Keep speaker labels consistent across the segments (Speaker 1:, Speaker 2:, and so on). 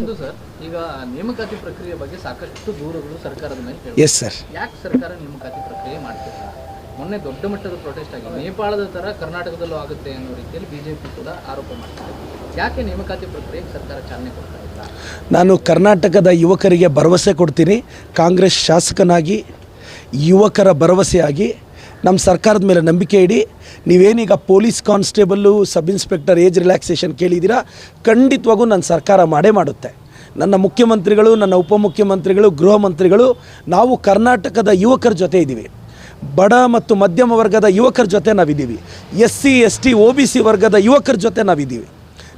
Speaker 1: ಒಂದು ಸರ್ ಈಗ ನೇಮಕಾತಿ ಪ್ರಕ್ರಿಯೆ ಬಗ್ಗೆ ಸಾಕಷ್ಟು ದೂರುಗಳು ಸರ್ಕಾರದ ಮೇಲೆ ಕೇಳಿ
Speaker 2: ಎಸ್ ಸರ್
Speaker 1: ಯಾಕೆ ಸರ್ಕಾರ ನೇಮಕಾತಿ ಪ್ರಕ್ರಿಯೆ ಮಾಡ್ತಿಲ್ಲ? ಮೊನ್ನೆ ದೊಡ್ಡ ಮಟ್ಟದ ಪ್ರೊಟೆಸ್ಟ್ ಆಗಿದೆ. ನೇಪಾಳದ ತರ ಕರ್ನಾಟಕದಲ್ಲೂ ಆಗುತ್ತೆ ಅನ್ನೋ ರೀತಿಯಲ್ಲಿ ಬಿಜೆಪಿ ಕೂಡ ಆರೋಪ ಮಾಡ್ತಿದೆ. ಯಾಕೆ ನೇಮಕಾತಿ ಪ್ರಕ್ರಿಯೆಗೆ ಸರ್ಕಾರ ಚಾಲನೆ ಕೊಡ್ತಾ ಇಲ್ಲ?
Speaker 2: ನಾನು ಕರ್ನಾಟಕದ ಯುವಕರಿಗೆ ಭರವಸೆ ಕೊಡ್ತೀನಿ. ಕಾಂಗ್ರೆಸ್ ಶಾಸಕನಾಗಿ ಯುವಕರ ಭರವಸೆಯಾಗಿ ನಮ್ಮ ಸರ್ಕಾರದ ಮೇಲೆ ನಂಬಿಕೆ ಇಡಿ. ನೀವೇನೀಗ police constable, sub inspector age relaxation ಕೇಳಿದ್ದೀರಾ ಖಂಡಿತವಾಗೂ ನನ್ನ ಸರ್ಕಾರ ಮಾಡೇ ಮಾಡುತ್ತೆ. ನನ್ನ ಮುಖ್ಯಮಂತ್ರಿಗಳು, ನನ್ನ ಉಪಮುಖ್ಯಮಂತ್ರಿಗಳು, ಗೃಹ ಮಂತ್ರಿಗಳು, ನಾವು ಕರ್ನಾಟಕದ ಯುವಕರ ಜೊತೆ ಇದ್ದೀವಿ. ಬಡ ಮತ್ತು ಮಧ್ಯಮ ವರ್ಗದ ಯುವಕರ ಜೊತೆ ನಾವಿದ್ದೀವಿ. S C S T O B C ವರ್ಗದ ಯುವಕರ ಜೊತೆ ನಾವಿದ್ದೀವಿ.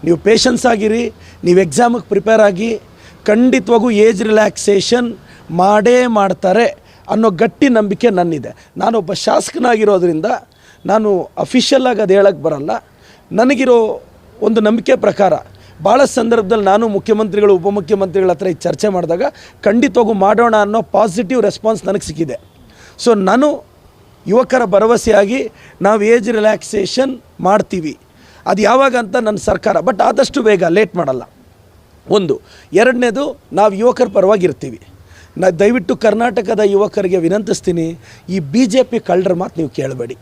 Speaker 2: ನೀವು ಪೇಷನ್ಸ್ ಆಗಿರಿ, ನೀವು ಎಕ್ಸಾಮಿಗೆ ಪ್ರಿಪೇರ್ ಆಗಿ, ಖಂಡಿತವಾಗೂ ಏಜ್ ರಿಲ್ಯಾಕ್ಸೇಷನ್ ಮಾಡೇ ಮಾಡ್ತಾರೆ. ಅನ್ನೋ ಗಟ್ಟಿ ನಂಬಿಕೆ ನನ್ನಿದೆ. ನಾನೊಬ್ಬ ಶಾಸಕನಾಗಿರೋದ್ರಿಂದ ನಾನು ಅಫಿಷಿಯಲ್ಲಾಗಿ ಅದು ಹೇಳಕ್ಕೆ ಬರಲ್ಲ. ನನಗಿರೋ ಒಂದು ನಂಬಿಕೆ ಪ್ರಕಾರ ಭಾಳ ಸಂದರ್ಭದಲ್ಲಿ ನಾನು ಮುಖ್ಯಮಂತ್ರಿಗಳು, ಉಪಮುಖ್ಯಮಂತ್ರಿಗಳ ಹತ್ರ ಈ ಚರ್ಚೆ ಮಾಡಿದಾಗ ಖಂಡಿತವಾಗೂ ಮಾಡೋಣ ಅನ್ನೋ ಪಾಸಿಟಿವ್ ರೆಸ್ಪಾನ್ಸ್ ನನಗೆ ಸಿಕ್ಕಿದೆ. ಸೊ ನಾನು ಯುವಕರ ಭರವಸೆಯಾಗಿ ನಾವು ಏಜ್ ರಿಲ್ಯಾಕ್ಸೇಷನ್ ಮಾಡ್ತೀವಿ. ಅದು ಯಾವಾಗ ಅಂತ ನನ್ನ ಸರ್ಕಾರ ಬಟ್ ಆದಷ್ಟು ಬೇಗ ಲೇಟ್ ಮಾಡಲ್ಲ. ಒಂದು. ಎರಡನೇದು, ನಾವು ಯುವಕರ ಪರವಾಗಿರ್ತೀವಿ. ನಾ ದಯವಿಟ್ಟು ಕರ್ನಾಟಕದ ಯುವಕರಿಗೆ ವಿನಂತಿಸ್ತೀನಿ, ಈ ಬಿ ಜೆ ಪಿ ಕಳ್ಳರ ಮಾತು ನೀವು ಕೇಳಬೇಡಿ.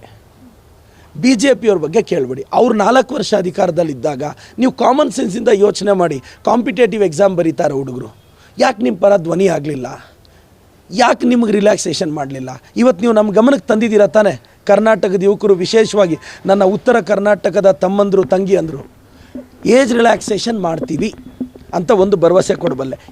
Speaker 2: ಬಿ ಜೆ ಪಿಯವ್ರ ಬಗ್ಗೆ ಕೇಳಬೇಡಿ. ಅವ್ರು ನಾಲ್ಕು ವರ್ಷ ಅಧಿಕಾರದಲ್ಲಿದ್ದಾಗ ನೀವು ಕಾಮನ್ ಸೆನ್ಸಿಂದ ಯೋಚನೆ ಮಾಡಿ ಕಾಂಪಿಟೇಟಿವ್ ಎಕ್ಸಾಮ್ ಬರೀತಾರೆ ಹುಡುಗರು. ಯಾಕೆ ನಿಮ್ಮ ಪರ ಧ್ವನಿ ಆಗಲಿಲ್ಲ? ಯಾಕೆ ನಿಮಗೆ ರಿಲ್ಯಾಕ್ಸೇಷನ್ ಮಾಡಲಿಲ್ಲ? ಇವತ್ತು ನೀವು ನಮ್ಮ ಗಮನಕ್ಕೆ ತಂದಿದ್ದೀರಾ ತಾನೇ? ಕರ್ನಾಟಕದ ಯುವಕರು ವಿಶೇಷವಾಗಿ ನನ್ನ ಉತ್ತರ ಕರ್ನಾಟಕದ ತಮ್ಮಂದರು ತಂಗಿ ಅಂದರು ಏಜ್ ರಿಲ್ಯಾಕ್ಸೇಷನ್ ಮಾಡ್ತೀವಿ ಅಂತ ಒಂದು ಭರವಸೆ ಕೊಡಬಲ್ಲೆ.